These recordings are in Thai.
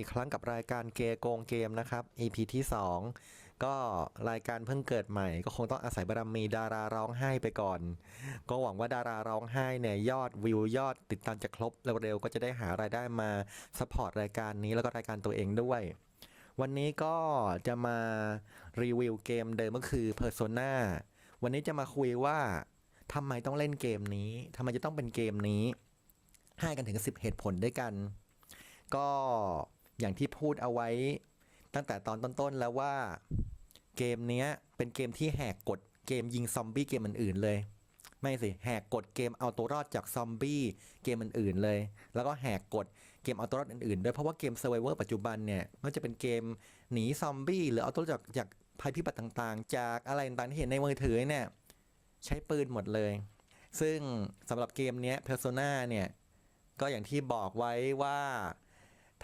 อีกครั้งกับรายการเกโกงเกมนะครับ EP ที่ 2 ก็รายการเพิ่งเกิดใหม่ ก็คงต้องอาศัยบารมีดาราร้องไห้ไปก่อน ก็หวังว่าดาราร้องไห้เนี่ยยอดวิวยอดติดตามจะครบเร็วๆก็จะได้หารายได้มาสปอร์ตรายการนี้แล้วก็รายการตัวเองด้วย วันนี้ก็จะมารีวิวเกมเดิมก็คือ Persona วันนี้จะมาคุยว่าทำไมต้องเล่นเกมนี้ทำไมจะต้องเป็นเกมนี้ให้กันถึง 10 เหตุผลด้วยกัน ก็ อย่างที่พูดเอาไว้ ตั้งแต่ตอนต้นๆแล้วว่าเกมเนี้ยเป็นเกมที่แหกกฎเกมยิงซอมบี้เกมอื่นๆเลย ไม่สิแหกกฎเกมเอาตัวรอดจากซอมบี้เกมอื่นๆเลย แล้วก็แหกกฎเกมเอาตัวรอดอื่นๆด้วยเพราะว่าเกม Survivor ปัจจุบันเนี่ยมันจะเป็นเกมหนีซอมบี้หรือเอาตัวรอดจากจากภัยพิบัติต่างๆ จากอะไรต่างๆที่เห็นในมือถือเนี่ยใช้ปืนหมดเลย ซึ่งสำหรับเกมนี้ย Persona เนี่ยก็อย่างที่บอกไว้ว่า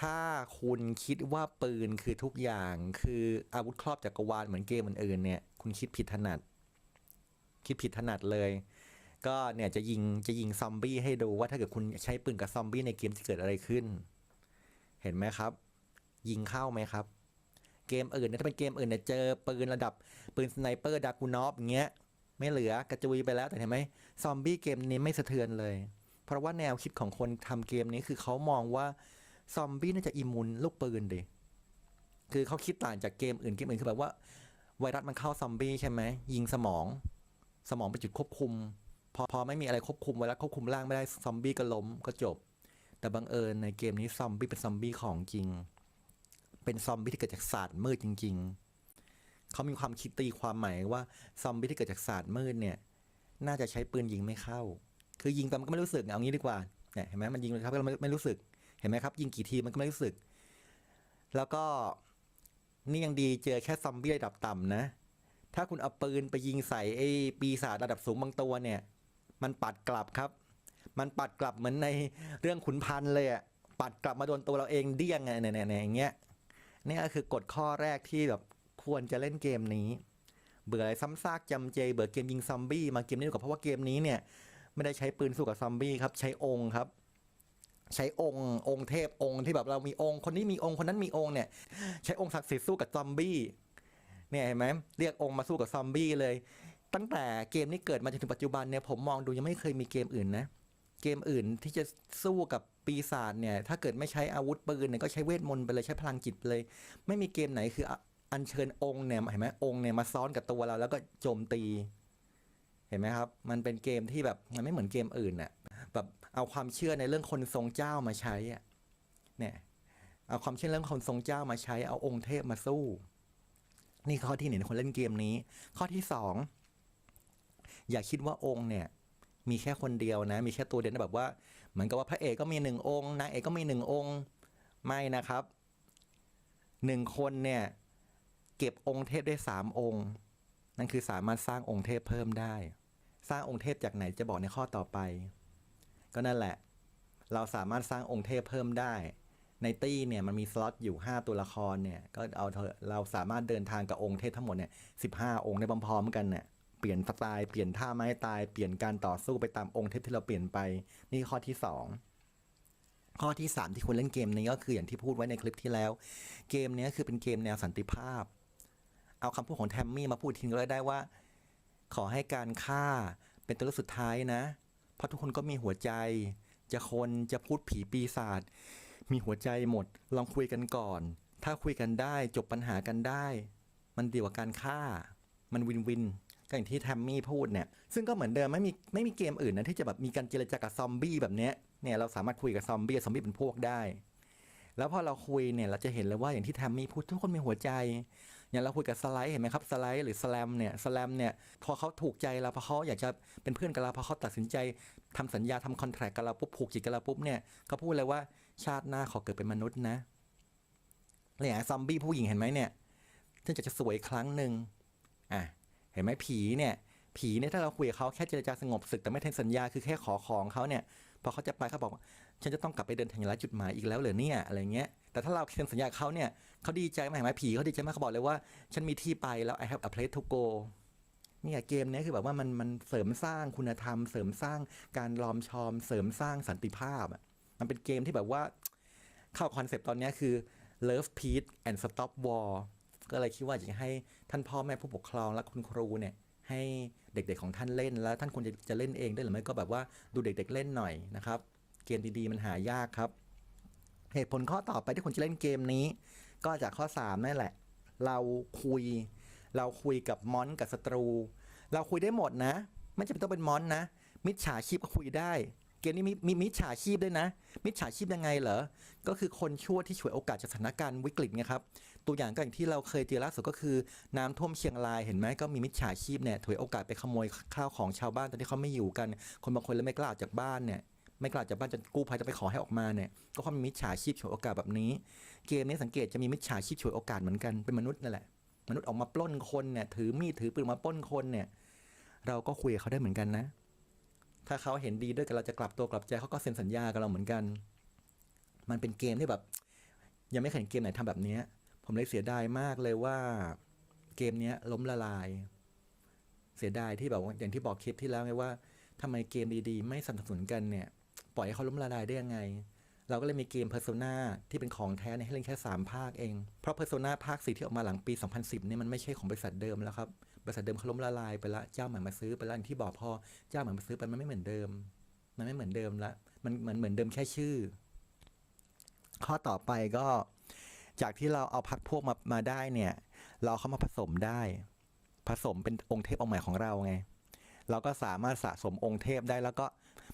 ถ้าคุณคิดว่าปืนคือทุกอย่าง คืออาวุธครอบจักรวาลเหมือนเกมอื่นๆเนี่ย คุณคิดผิดถนัด คิดผิดถนัดเลย ก็เนี่ยจะยิงจะยิงซอมบี้ให้ดูว่าถ้าเกิดคุณใช้ปืนกับซอมบี้ในเกมจะเกิดอะไรขึ้น เห็นไหมครับ ยิงเข้าไหมครับ เกมอื่นเนี่ยถ้าเป็นเกมอื่นเนี่ยเจอปืนระดับปืนสไนเปอร์ดากูนอฟอย่างเงี้ยไม่เหลือกระจุยไปแล้วแต่เห็นไหมซอมบี้เกมนี้ไม่สะเทือนเลย เพราะว่าแนวคิดของคนทำเกมนี้คือเขามองว่า ซอมบี้น่าจะอิมมูนลูกปืนดิคือเขาคิดต่างจากเกมอื่นเกมอื่นคือแบบว่า ไวรัสมันเข้าซอมบี้ใช่ไหมยิงสมอง สมองเป็นจุดควบคุม พอพอไม่มีอะไรควบคุมไวรัสควบคุมร่างไม่ได้ซอมบี้ก็ล้มก็จบ แต่บังเอิญในเกมนี้ซอมบี้เป็นซอมบี้ของจริง เป็นซอมบี้ที่เกิดจากศาสตร์มืดจริง ๆเขามีความคิดตีความหมายว่าซอมบี้ที่เกิดจากศาสตร์มืดเนี่ย น่าจะใช้ปืนยิงไม่เข้า คือยิงไปมันก็ไม่รู้สึกเอางี้ดีกว่าเนี่ยเห็นไหมมันยิงเลยครับก็ไม่ไม่รู้สึก เห็นไหมครับ ยิงกี่ทีมันก็ไม่รู้สึก แล้วก็นี่ยังดีเจอแค่ซอมบี้ระดับต่ำนะ ถ้าคุณเอาปืนไปยิงใส่ไอ้ปีศาจระดับสูงบางตัวเนี่ย มันปัดกลับครับ มันปัดกลับเหมือนในเรื่องขุนพันธ์เลยอะปัดกลับมาโดนตัวเราเองเดี้ยงไงเนี่ยเนี่ยเนี่ยอย่างเงี้ยนี่ก็คือกฎข้อแรกที่แบบควรจะเล่นเกมนี้ เบื่ออะไรซ้ำซากจำเจ เบื่อเกมยิงซอมบี้มาเกมนี้ดีกว่าเพราะว่าเกมนี้เนี่ย ไม่ได้ใช้ปืนสู้กับซอมบี้ครับ ใช้องค์ครับ ใช้องค์องค์เทพองค์ที่แบบเรามีองค์ คนนี้มีองค์คนนั้นมีองค์เนี่ยใช้องค์ศักดิ์สิทธิ์สู้กับซอมบี้เนี่ยเห็นไหมเรียกองค์มาสู้กับซอมบี้เลย ตั้งแต่เกมนี้เกิดมาจนถึงปัจจุบันเนี่ยผมมองดูยังไม่เคยมีเกมอื่นนะเกมอื่นที่จะสู้กับปีศาจเนี่ยถ้าเกิดไม่ใช้อาวุธปืนเนี่ยก็ใช้เวทมนต์ไปเลยใช้พลังจิตไปเลย ไม่มีเกมไหนคืออัญเชิญองค์เนี่ยเห็นไหมองค์เนี่ยมาซ้อนกับตัวเราแล้วก็โจมตี เห็นไหมครับ มันเป็นเกมที่แบบมันไม่เหมือนเกมอื่นน่ะแบบ เอาความเชื่อในเรื่องคนทรงเจ้ามาใช้อะเนี่ยเอาความเชื่อเรื่องคนทรงเจ้ามาใช้เอาองค์เทพมาสู้ นี่ข้อที่หนึ่งคนเล่นเกมนี้ ข้อที่สองอย่าคิดว่าองค์เนี่ยมีแค่คนเดียวนะ มีแค่ตัวเดียวนะแบบว่าเหมือนกับว่าพระเอกก็มีหนึ่งองค์นางเอกก็มีหนึ่งองค์ไม่นะครับหนึ่งคนเนี่ย เก็บองค์เทพได้สามองค์ นั่นคือสามารถสร้างองค์เทพเพิ่มได้ สร้างองค์เทพจากไหนจะบอกในข้อต่อไป ก็นั่นแหละ เราสามารถสร้างองค์เทพเพิ่มได้ ในตี้เนี่ยมันมีสล็อตอยู่ 5 ตัวละครเนี่ยก็เอาเถอะเราสามารถเดินทางกับองค์เทพทั้งหมดเนี่ยสิองค์ได้พร้อมๆกันเนี่ยเปลี่ยนสไตล์เปลี่ยนท่าไม้ตายเปลี่ยนการต่อสู้ไปตามองค์เทพที่เราเปลี่ยนไป นี่ข้อที่สองข้อที่สามที่คุณเล่นเกมนี้ก็คืออย่างที่พูดไว้ในคลิปที่แล้ว เกมเนี้ยคือเป็นเกมแนวสันติภาพ เอาคำพูดของแทมมี่มาพูดทิ้งก็ได้ว่า ขอให้การฆ่าเป็นตัวเลือกสุดท้ายนะ เพราะทุกคนก็มีหัวใจ จะคนจะพูดผีปีศาจมีหัวใจหมด ลองคุยกันก่อน ถ้าคุยกันได้จบปัญหากันได้ มันดีกว่าการฆ่า มันวินวินก็อย่างที่แทมมี่พูดเนี่ย ซึ่งก็เหมือนเดิมไม่มีไม่มีเกมอื่นนะที่จะแบบมีการเจรจากับซอมบี้แบบเนี้ยเนี่ยเราสามารถคุยกับซอมบี้ซอมบี้เป็นพวกได้ แล้วพอเราคุยเนี่ยเราจะเห็นเลยว่าอย่างที่แทมมี่พูดทุกคนมีหัวใจ อย่างเราคุยกับสไลด์เห็นไหมครับสไลด์หรือสแลมเนี่ยสแลมเนี่ยพอเขาถูกใจเราพอเขาอยากจะเป็นเพื่อนกับเราพอเขาตัดสินใจทำสัญญาทำคอนแทรคกับเราปุ๊บผูกจิตกับเราปุ๊บเนี่ยเขาพูดเลยว่าชาติหน้าขอเกิดเป็นมนุษย์นะเนี่ยซอมบี้ผู้หญิงเห็นไหมเนี่ยฉันจะจะสวยครั้งหนึ่งอะเห็นไหมผีเนี่ยผีเนี่ยถ้าเราคุยกับเขาแค่เจรจาสงบศึกแต่ไม่เซ็นสัญญาคือแค่ขอของเขาเนี่ยพอเขาจะไปเขาบอกว่า ฉันจะต้องกลับไปเดินทางจุดหมายอีกแล้วเหรอเนี่ยอะไรเงี้ยแต่ถ้าเราเซ็นสัญญาเขาเนี่ยเขาดีใจไหมเห็นไหมผีเขาดีใจมากเขาบอกเลยว่า ฉันมีที่ไปแล้ว I have a place to go เนี่ยเกมเนี้ยคือแบบว่ามันมันเสริมสร้างคุณธรรม เสริมสร้างการลอมชอม เสริมสร้างสันติภาพอะมันเป็นเกมที่แบบว่าเข้าคอนเซปต์ตอนเนี้ยคือ Love Peace and Stop War ก็เลยคิดว่าอยากจะให้ท่านพ่อแม่ผู้ปกครองและคุณครูเนี่ยให้เด็กๆของท่านเล่นแล้วท่านควรจะจะเล่นเองได้วยหรือไม่ก็แบบว่าดูเด็กๆเล่นหน่อยนะครับ เกมดีๆ มันหายากครับ เหตุผลข้อต่อไปที่คุณจะเล่นเกมนี้ ก็จากข้อ 3 นั่นแหละ เราคุย เราคุยกับมอนกับศัตรู เราคุยได้หมดนะ ไม่จำเป็นต้องเป็นมอนนะ มิจฉาชีพก็คุยได้ เกมนี้มีมีมิจฉาชีพด้วยนะ มิจฉาชีพยังไงเหรอ ก็คือคนชั่วที่ฉวยโอกาสจากสถานการณ์วิกฤตไงครับ ตัวอย่างก็อย่างที่เราเคยเจอล่าสุดก็คือน้ำท่วมเชียงรายเห็นไหมก็มีมิจฉาชีพเนี่ยถวยโอกาสไปขโมยข้าวของชาวบ้านตอนที่เขาไม่อยู่กัน คนบางคนเลยไม่กล้าออกจากบ้านเนี่ย ไม่กล้าจากบ้านจนกู้ภัยจะไปขอให้ออกมาเนี่ยก็เพราะมีมิจฉาชีพฉวยโอกาสแบบนี้ เกมนี้สังเกตจะมีมิจฉาชีพฉวยโอกาสเหมือนกันเป็นมนุษย์นั่นแหละมนุษย์ออกมาปล้นคนเนี่ยถือมีดถือปืนมาปล้นคนเนี่ย เราก็คุยกับเขาได้เหมือนกันนะ ถ้าเขาเห็นดีด้วยกับเราจะกลับตัวกลับใจเขาก็เซ็นสัญญากับเราเหมือนกัน มันเป็นเกมที่แบบ ยังไม่เคยเห็นเกมไหนทำแบบเนี้ยผมเลยเสียดายมากเลยว่าเกมเนี้ยล้มละลาย เสียดายที่แบบอย่างที่บอกคลิปที่แล้วไงว่าทำไมเกมดีๆ ไม่สนับสนุนกันเนี่ย ปล่อยให้เขาล้มละลายได้ยังไง เราก็เลยมีเกม Persona ที่เป็นของแท้เนี่ยให้เล่นแค่ 3 ภาคเอง เพราะ Persona ภาค4ที่ออกมาหลังปี 2010เนี่ยมันไม่ใช่ของบริษัทเดิมแล้วครับ บริษัทเดิมเขาล้มละลายไปละเจ้าใหม่มาซื้อไปล้วอย่างที่บอกพอเจ้าใหม่มาซื้อไปมันไม่เหมือนเดิม มันไม่เหมือนเดิมละมันมันเหมือนเดิมแค่ชื่อ ข้อต่อไปก็จากที่เราเอาพักพวกมามาได้เนี่ย เราเอาเข้ามาผสมได้ ผสมเป็นองค์เทพองค์ใหม่ของเราไง เราก็สามารถสะสมองค์เทพได้แล้วก็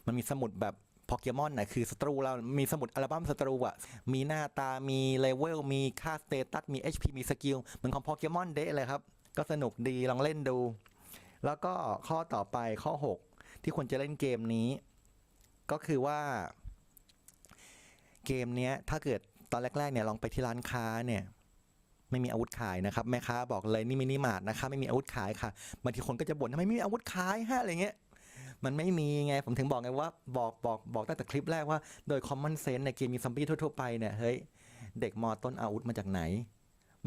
มันมีสมุดแบบ โปเกมอนนะคือศัตรูเรามีสมุดอัลบั้มศัตรูอะมีหน้าตามีเลเวลมีค่าสเตตัสมี HP มีสกิลเหมือนของโปเกมอนเดะเลยครับ ก็สนุกดีลองเล่นดู แล้วก็ข้อต่อไปข้อ 6 ที่ควรจะเล่นเกมนี้ ก็คือว่า เกมนี้ถ้าเกิดตอนแรกๆเนี่ยลองไปที่ร้านค้าเนี่ยไม่มีอาวุธขายนะครับแม่ค้าบอกเลยนี่มินิมาร์ทนะคะไม่มีอาวุธขายค่ะบางทีคนก็จะบ่นทำไมไม่มีอาวุธขายฮะอะไรเงี้ย มันไม่มีไงผมถึงบอกไงว่าบอกบอกบอกตั้งแต่คลิปแรกว่าโดย common sense ในเกมมีซอมบี้ทั่วๆไปเนี่ยเฮ้ยเด็กมอต้นอาวุธมาจากไหน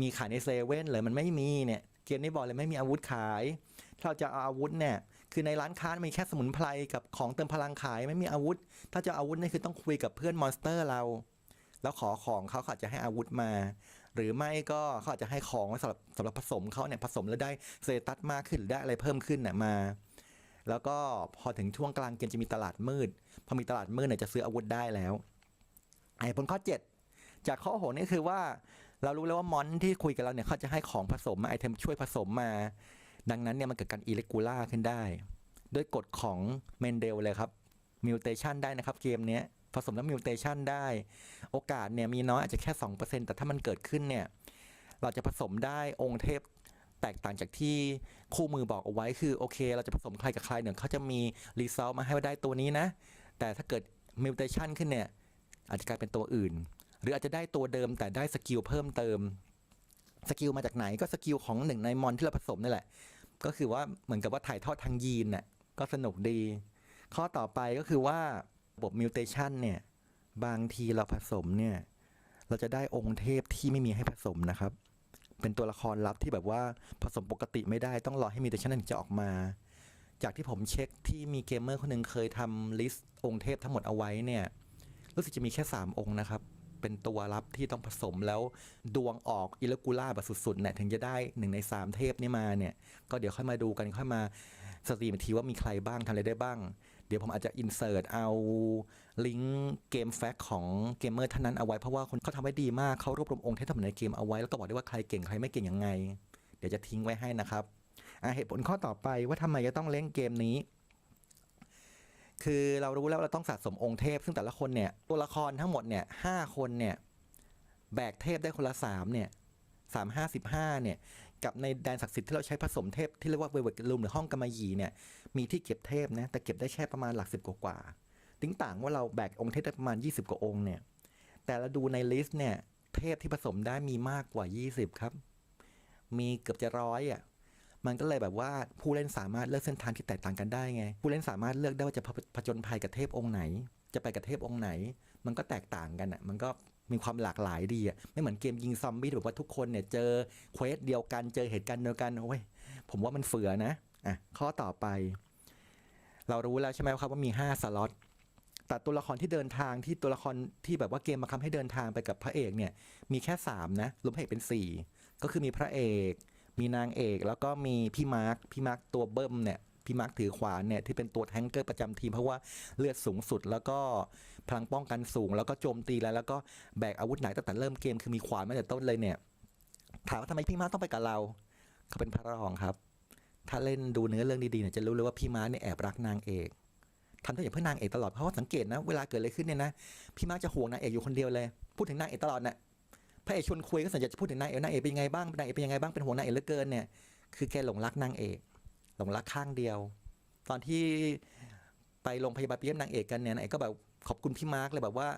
มีขายในเซเว่นเลยมันไม่มีเนี่ยเกมนี้บอกเลยไม่มีอาวุธขายถ้าเราจะเอาอาวุธเนี่ยคือในร้านค้ามีแค่สมุนไพรกับของเติมพลังขายไม่มีอาวุธ ถ้าจะอาวุธนี่คือต้องคุยกับเพื่อนมอนสเตอร์เรา แล้วขอของเขาเขาจะให้อาวุธมา หรือไม่ก็เขาอาจจะให้ของไว้สำหรับสำหรับผสมเขาเนี่ยผสมแล้วได้เตตัสมากขึ้นหรือได้อะไรเพิ่มขึ้นเนี่ยมา แล้วก็พอถึงช่วงกลางเกมจะมีตลาดมืด พอมีตลาดมืดเนี่ยจะซื้ออาวุธได้แล้วไอ้ผลข้อ 7 จากข้อหนี่คือว่า เรารู้แล้วว่ามอนที่คุยกับเราเนี่ยเขาจะให้ของผสมมาไอเทมช่วยผสมมา ดังนั้นเนี่ยมันเกิดการอิเล็กกูล่าขึ้นได้ ด้วยกฎของเมนเดลเลยครับมิวเทชันได้นะครับเกมเนี้ยผสมแล้วมิวเทชันได้ โอกาสเนี่ยมีน้อยอาจจะแค่ 2%แต่ถ้ามันเกิดขึ้นเนี่ย เราจะผสมได้องค์เทพ แตกต่างจากที่คู่มือบอกเอาไว้คือโอเค เราจะผสมใครกับใครเนี่ยเขาจะมีรีซอลมาให้ว่าได้ตัวนี้นะ แต่ถ้าเกิดมิวเทชันขึ้นเนี่ยอาจจะกลายเป็นตัวอื่น หรืออาจจะได้ตัวเดิมแต่ได้สกิลเพิ่มเติมสกิลมาจากไหนก็สกิลของหนึ่งในมอนที่เราผสมนี่แหละ ก็คือว่าเหมือนกับว่าถ่ายทอดทางยีนน่ะก็สนุกดี ข้อต่อไปก็คือว่าระบบมิวเทชันเนี่ยบางทีเราผสมเนี่ยเราจะได้องค์เทพที่ไม่มีให้ผสมนะครับ เป็นตัวละครลับที่แบบว่าผสมปกติไม่ได้ต้องรอให้มิวเทชันถึงจะออกมา จากที่ผมเช็คที่มีเกมเมอร์คนหนึ่งเคยทำลิสต์องค์เทพทั้งหมดเอาไว้เนี่ยรู้สึกจะมีแค่ 3 องค์นะครับ เป็นตัวลับที่ต้องผสมแล้วดวงออกอิเลกูล่าแบบสุดๆเนี่ยถึงจะได้หนึ่งใน 3 เทพนี่มาเนี่ย ก็เดี๋ยวค่อยมาดูกันค่อยมาสตรีมทีว่ามีใครบ้างทำอะไรได้บ้าง เดี๋ยวผมอาจจะอินเสิร์ตเอาลิงก์เกมแฟกของเกมเมอร์ท่านนั้นเอาไว้ เพราะว่าคนเขาทำไว้ดีมากเขารวบรวมองค์เทพทั้งหมดในเกมเอาไว้ แล้วก็บอกได้ว่าใครเก่งใครไม่เก่งยังไง เดี๋ยวจะทิ้งไว้ให้นะครับอะเหตุผลข้อต่อไปว่าทำไมจะต้องเล่นเกมนี้ คือเรารู้แล้วว่าเราต้องสะสมองค์เทพ ซึ่งแต่ละคนเนี่ยตัวละครทั้งหมดเนี่ยห้าคนเนี่ยแบกเทพได้คนละสามเนี่ยสามห้าสิบห้าเนี่ย กับในแดนศักดิ์สิทธิ์ที่เราใช้ผสมเทพที่เรียกว่าเวเวกลูมหรือห้องกำมยีเนี่ยมีที่เก็บเทพนะแต่เก็บได้แค่ประมาณหลักสิบกว่าๆติ้งต่างว่าเราแบกองค์เทพได้ประมาณ 20 กว่าองค์เนี่ยแต่เราดูในลิสต์เนี่ยเทพที่ผสมได้มีมากกว่า 20 ครับ มีเกือบจะร้อยอะมันก็เลยแบบว่าผู้เล่นสามารถเลือกเส้นทางที่แตกต่างกันได้ไง ผู้เล่นสามารถเลือกได้ว่าจะผจญภัยกับเทพองค์ไหน จะไปกับเทพองค์ไหน มันก็แตกต่างกันอะ มันก็ มีความหลากหลายดีอะไม่เหมือนเกมยิงซอมบี้แบบว่าทุกคนเนี่ยเจอเควสเดียวกันเจอเหตุการณ์เดียวกันโอ้ยผมว่ามันเฟือนะอะข้อต่อไป เรารู้แล้วใช่ไหมครับว่ามี 5 สล็อตแต่ตัวละครที่เดินทางที่ตัวละครที่แบบว่าเกมบังคับให้เดินทางไปกับพระเอกเนี่ย มีแค่สามนะรวมพระเอกเป็นสี่ก็คือมีพระเอก มีนางเอก แล้วก็มีพี่มาร์คพี่มาร์คตัวเบิ้มเนี่ยพี่มาร์คถือขวานเนี่ยที่เป็นตัวแทงเกอร์ประจำทีมเพราะว่าเลือดสูงสุดแล้วก็ พลังป้องกันสูง แล้วก็โจมตีแล้วแล้วก็แบกอาวุธไหนตั้งแต่เริ่มเกมคือมีขวานมาแต่ต้นเลยเนี่ย ถามว่าทำไมพี่ม้าต้องไปกับเราเขาเป็นพระรองครับ ถ้าเล่นดูเนื้อเรื่องดีๆเนี่ยจะรู้เลยว่าพี่ม้าเนี่ยแอบรักนางเอกทำทุกอย่างเพื่อนางเอกตลอดเพราะว่าสังเกตนะเวลาเกิดอะไรขึ้นเนี่ยนะพี่ม้าจะห่วงนางเอกอยู่คนเดียวเลย พูดถึงนางเอกตลอดน่ะพระเอกชวนคุยก็ส่วนใหญ่จะพูดถึงนางเอกนางเอกเป็นยังไงบ้างนางเอกเป็นยังไงบ้างเป็นห่วงนางเอกเหลือเกินเนี่ยคือแกหลงรักนางเอกหลงรักข้างเดียว ตอนที่ไปโรงพยาบาลเยี่ยมนางเอกกันเนี่ยนางเอกก็แบบ ขอบคุณพี่มาร์คเลยแบบว่า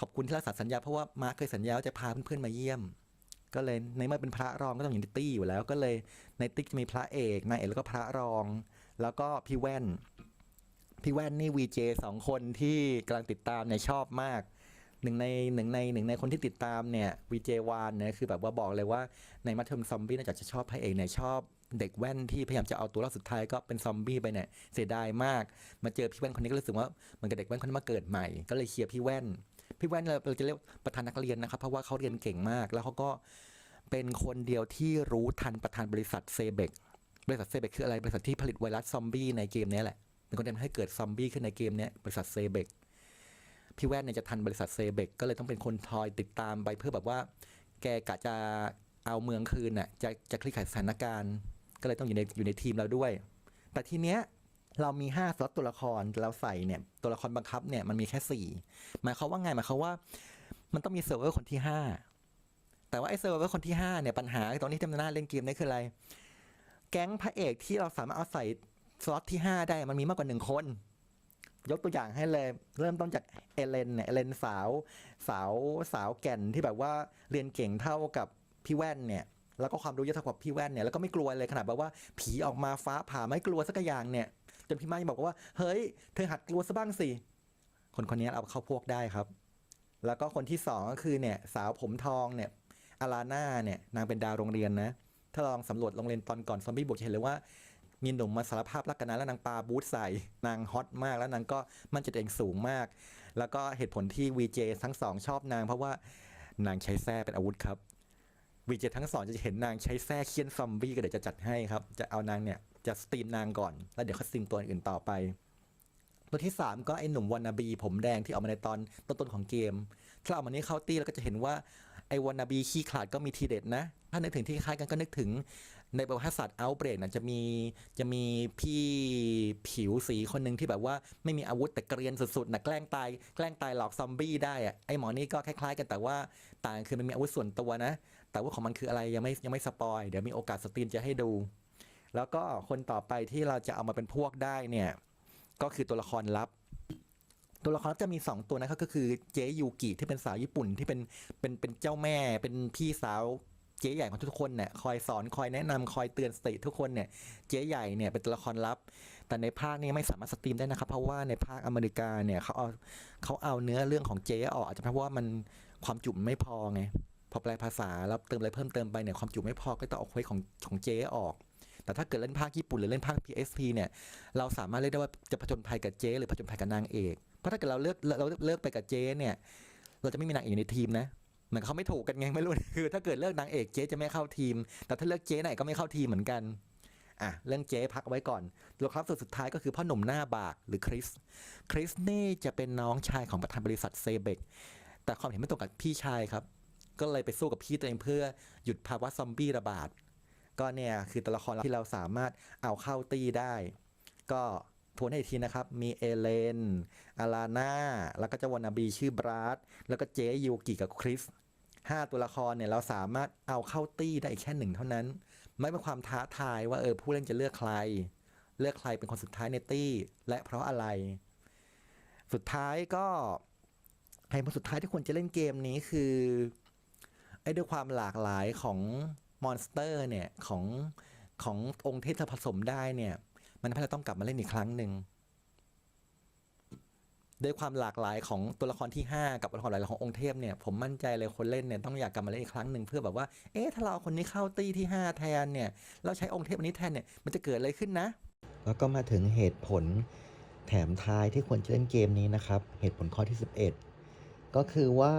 ขอบคุณที่รักษาสัญญาเพราะว่ามาร์คเคยสัญญาว่าจะพาเพื่อนๆมาเยี่ยม ก็เลยในเมื่อเป็นพระรองก็ต้องอยู่ในตี้อยู่แล้วก็เลยในตี้จะมีพระเอกนายเอกแล้วก็พระรอง แล้วก็พี่แว่น พี่แว่นนี่วีเจสองคนที่กำลังติดตามเนี่ยชอบมากหนึ่งในหนึ่งในหนึ่งในคนที่ติดตามเนี่ยวีเจวานเนี่ยคือแบบว่าบอกเลยว่าในมัธยมซอมบี้นอกจากจะชอบพระเอกเนี่ยชอบ เด็กแว่นที่พยายามจะเอาตัวรอดสุดท้ายก็เป็นซอมบี้ไปเนี่ยเสียดายมาก มาเจอพี่แว่นคนนี้ก็รู้สึกว่าเหมันกับเด็กแว่นคนนี้มาเกิดใหม่ก็เลยเคลียร์พี่แว่น พี่แว่นเราจะเรียกประธานนักเรียนนะครับ เพราะว่าเขาเรียนเก่งมาก แล้วเขาก็เป็นคนเดียวที่รู้ทันประธานบริษัทเซเบกบริษัทเซเบกคืออะไรบริษัทที่ผลิตไวรัสซอมบี้ในเกมนี้แหละเป็นคนที่ทำให้เกิดซอมบี้ขึ้นในเกมนี้บริษัทเซเบกพี่แว่นเนี่ยจะทันบริษัทเซเบกก็เลยต้องเป็นคนทอยติดตามไปเพื่อแบบว่า แกกะจะเอาเมืองคืนน่ะจะจะคลี่คลายสถานการณ์ ก็เลยต้องอยู่ในอยู่ในทีมเราด้วย แต่ทีเนี้ยเรามี5สล็อตตัวละครเราใส่เนี่ยตัวละครบังคับเนี่ยมันมีแค่ 4 หมายความว่าไงหมายความว่า มันต้องมีเซิร์ฟเวอร์คนที่ 5 แต่ว่าไอ้เซิร์ฟเวอร์คนที่5เนี่ยปัญหาตอนนี้ที่จำหน้าเล่นเกมนี่คืออะไร แก๊งพระเอกที่เราสามารถเอาใส่สล็อตที่ 5 ได้มันมีมากกว่าหนึ่งคน ยกตัวอย่างให้เลยเริ่มต้นจากเอเลนเนี่ยเอเลนสาว สาวสาวแก่นที่แบบว่าเรียนเก่งเท่ากับพี่แว่นเนี่ย แล้วก็ความรู้เยอะเท่ากับพี่แว่นเนี่ยแล้วก็ไม่กลัวเลยขนาดแบบว่าผีออกมาฟ้าผ่าไม่กลัวสักอย่างเนี่ยจนพี่ไม้ยังบอกว่า เฮ้ย เธอหัดกลัวซะบ้างสิ คนคนนี้เอาเข้าพวกได้ครับ แล้วก็คนที่สองก็คือเนี่ย สาวผมทองเนี่ยอาราน่าเนี่ยนางเป็นดาวโรงเรียนนะ ถ้าลองสำรวจโรงเรียนตอนก่อนซอมบี้บุกจะเห็นเลยว่า มีหนุ่มมาสารภาพรักกันนะแล้วนางปาบูทใส่ นางฮอตมากแล้วนางก็มั่นใจตัวเองสูงมาก แล้วก็เหตุผลที่วีเจทั้งสองชอบนางเพราะว่านางใช้แส้เป็นอาวุธครับ วีเจทั้งสองจะเห็นนางใช้แส้เคี่ยนซอมบี้ก็เดี๋ยวจะจัดให้ครับ จะเอานางเนี่ยจะสตรีมนางก่อน แล้วเดี๋ยวเขาสตรีมตัวอื่นต่อไปตัวที่ 3 ก็ไอ้หนุ่มวานาบีผมแดงที่ออกมาในตอนต้นๆของเกม ถ้าเอามานี้เข้าตี้แล้วก็จะเห็นว่าไอ้วานาบีขี้ขลาดก็มีทีเด็ดนะ ถ้านึกถึงที่คล้ายกันก็นึกถึง ในประวัติศาสตร์เอาเบรกนะจะมีจะมีพี่ผิวสีคนหนึ่งที่แบบว่าไม่มีอาวุธแต่เกรียนสุดๆนะแกล้งตายแกล้งตายหลอกซอมบี้ได้อะไอหมอนี่ก็คล้ายๆกันแต่ว่าต่างคือมันมีอาวุธส่วนตัวนะ แต่ว่าของมันคืออะไรยังไม่ยังไม่สปอยเดี๋ยวมีโอกาสสตรีมจะให้ดู แล้วก็คนต่อไปที่เราจะเอามาเป็นพวกได้เนี่ย ก็คือตัวละครลับตัวละครลับจะมี 2 ตัวนะครับก็คือเจยูกิที่เป็นสาวญี่ปุ่นที่เป็นเป็นเป็นเจ้าแม่เป็นพี่สาว เจ๊ใหญ่ของทุกคนเนี่ยคอยสอนคอยแนะนำคอยเตือนสติทุกคนเนี่ยเจ๊ใหญ่เนี่ยเป็นตัวละครลับ แต่ในภาคนี้ไม่สามารถสตรีมได้นะครับ เพราะว่าในภาคอเมริกาเนี่ยเขาเอาเขาเอาเนื้อเรื่องของเจ๊ออกอาจจะเพราะว่ามันความจุมไม่พอไงพอแปลภาษาแล้วเติมอะไรเพิ่มเติมไปเนี่ยความจุไม่พอก็ต้องเอาเควสของของเจออก แต่ถ้าเกิดเล่นภาคญี่ปุ่นหรือเล่นภาค PSP เนี่ยเราสามารถเลือกได้ว่าจะผจญภัยกับเจหรือผจญภัยกับนางเอก เพราะถ้าเกิดเราเลือกเราเลือกไปกับเจเนี่ยเราจะไม่มีนางเอกในทีมนะ เหมือนเขาไม่ถูกกันไงไม่รู้คือ ถ้าเกิดเลือกนางเอกเจจะไม่เข้าทีม แต่ถ้าเลือกเจไหนก็ไม่เข้าทีมเหมือนกันอะเรื่องเจพักเอาไว้ก่อนตัวละครสุดสุดท้ายก็คือพ่อหนุ่มหน้าบากหรือคริสคริสนี่จะเป็นน้องชายของประธานบริษัทเซเบกแต่ความเห็นไม่ตรงกับพี่ชายครับ ก็เลยไปสู้กับพี่ตัวเองเพื่อหยุดภาวะซอมบี้ระบาด ก็เนี่ยคือตัวละครที่เราสามารถเอาเข้าตีได้ ก็ ทวนให้อีกทีนะครับ มีเอเลน อาราน่า แล้วก็เจ้าวานาบีชื่อบราดแล้วก็เจยูกิกับคริสห้าตัวละครเนี่ยเราสามารถเอาเข้าตี้ได้อีกแค่หนึ่งเท่านั้น ไม่เป็นความท้าทายว่าเออผู้เล่นจะเลือกใคร เลือกใครเป็นคนสุดท้ายในตี้ และเพราะอะไร สุดท้ายก็ไอ้ผลสุดท้ายที่ควรจะเล่นเกมนี้คือไอ้ด้วยความหลากหลายของมอนสเตอร์เนี่ยของขององค์เทพผสมได้เนี่ย มันทำให้เราต้องกลับมาเล่นอีกครั้งหนึ่งด้วยความหลากหลายของตัวละครที่ 5 กับตัวละครหลายๆขององค์เทพเนี่ยผมมั่นใจเลยคนเล่นเนี่ยต้องอยากกลับมาเล่นอีกครั้งหนึ่งเพื่อแบบว่า เอ๊ะถ้าเราเอาคนนี้เข้าตี้ที่ 5 แทนเนี่ยเราใช้องค์เทพอันนี้แทนเนี่ยมันจะเกิดอะไรขึ้นนะ แล้วก็มาถึงเหตุผลแถมท้ายที่ควรจะเล่นเกมนี้นะครับ เหตุผลข้อที่ 11 ก็คือว่า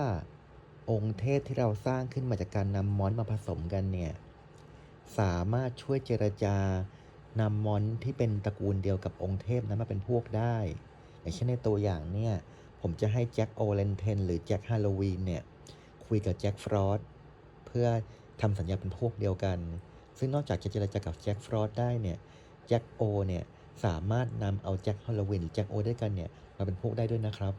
องค์เทพที่เราสร้างขึ้นมาจากการนำมอนมาผสมกันเนี่ยสามารถช่วยเจรจา นำมอนที่เป็นตระกูลเดียวกับองค์เทพนั้นมาเป็นพวกได้ อย่างเช่นในตัวอย่างเนี่ย ผมจะให้แจ็คโอเลนเทนหรือแจ็คฮาโลวีนเนี่ย คุยกับแจ็คฟรอสเพื่อทำสัญญาเป็นพวกเดียวกัน ซึ่งนอกจากจะเจรจากับแจ็คฟรอสได้เนี่ย แจ็คโอเนี่ยสามารถนำเอาแจ็คฮาโลวีนหรือแจ็คโอด้วยกันเนี่ยมาเป็นพวกได้ด้วยนะครับ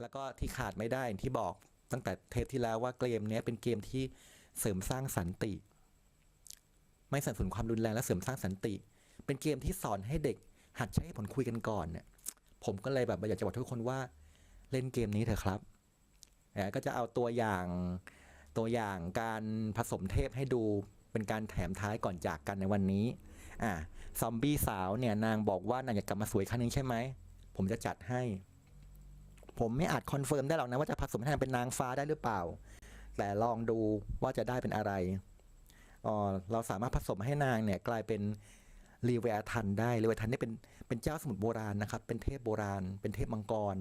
แล้วก็ที่ขาดไม่ได้ที่บอกตั้งแต่เทปที่แล้วว่าเกมนี้เป็นเกมที่ เสริมสร้างสันติ ไม่สนับสนุนความรุนแรงและเสริมสร้างสันติ เป็นเกมที่สอนให้เด็ก หัดใช้ผลคุยกันก่อนเนี่ยผมก็เลยแบบอยากจะบอกทุกคนว่า เล่นเกมนี้เถอะครับแล้วก็จะเอาตัวอย่างตัวอย่างการผสมเทพให้ดูเป็นการแถมท้ายก่อนจากกันในวันนี้อะซอมบี้สาวเนี่ยนางบอกว่านางอยากกลับมาสวยครั้งหนึงใช่ไหม ผมจะจัดให้ ผมไม่อาจคอนเฟิร์มได้หรอกนะว่าจะผสมให้นางเป็นนางฟ้าได้หรือเปล่า แต่ลองดูว่าจะได้เป็นอะไรอ๋อเราสามารถผสมให้นางเนี่ยกลายเป็นรีเวทันได้รีเวทันนี่เป็นเป็นเจ้าสมุทรโบราณนะครับ เป็นเทพโบราณ เป็นเทพมังกร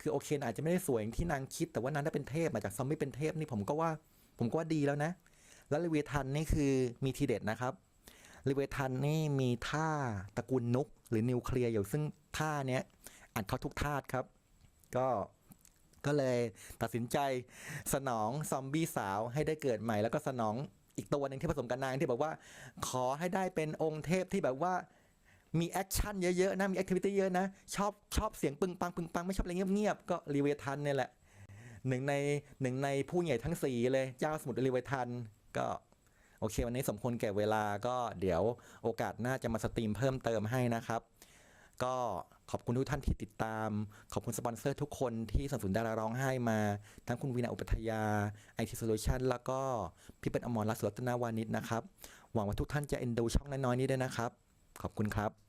คือโอเคอาจจะไม่ได้สวยอย่างที่นางคิด แต่ว่านางได้เป็นเทพมาจากซอมบี้เป็นเทพนี่ผมก็ว่า ผมก็ว่าดีแล้วนะ แล้วรีเวทันนี่คือมีทีเด็ดนะครับรีเวทันนี่มีท่าตระกูลนุกหรือนิวเคลียร์อยู่ซึ่งท่าเนี้ยอ่านเขาทุกธาตุครับ ก็ ก็เลยตัดสินใจสนองซอมบี้สาวให้ได้เกิดใหม่ แล้วก็สนองอีกตัวหนึ่งที่ผสมกับนางที่บอกว่า ขอให้ได้เป็นองค์เทพที่แบบว่ามีแอคชั่นเยอะๆนะ มีแอคทิวิตี้เยอะนะ ชอบชอบเสียงปึงปังปึงปังไม่ชอบอะไรเงียบๆ ก็รีเวทันเนี่ยแหละหนึ่งในหนึ่งในผู้ใหญ่ทั้งสี่เลยเจ้าสมุทรรีเวทันก็โอเค วันนี้สมควรแก่เวลาก็เดี๋ยวโอกาสหน้าจะมาสตรีมเพิ่มเติมให้นะครับ ก็ขอบคุณทุกท่านที่ติดตาม ขอบคุณสปอนเซอร์ทุกคนที่สนับสนุนดาราร้องไห้มา ทั้งคุณวีนาอุปัทยาไอทีโซลูชันแล้วก็พี่เป็นอมรรักสุรัตนาวานิชนะครับ หวังว่าทุกท่านจะเอ็นดูช่องน้อยๆนี้ด้วยนะครับ ขอบคุณครับ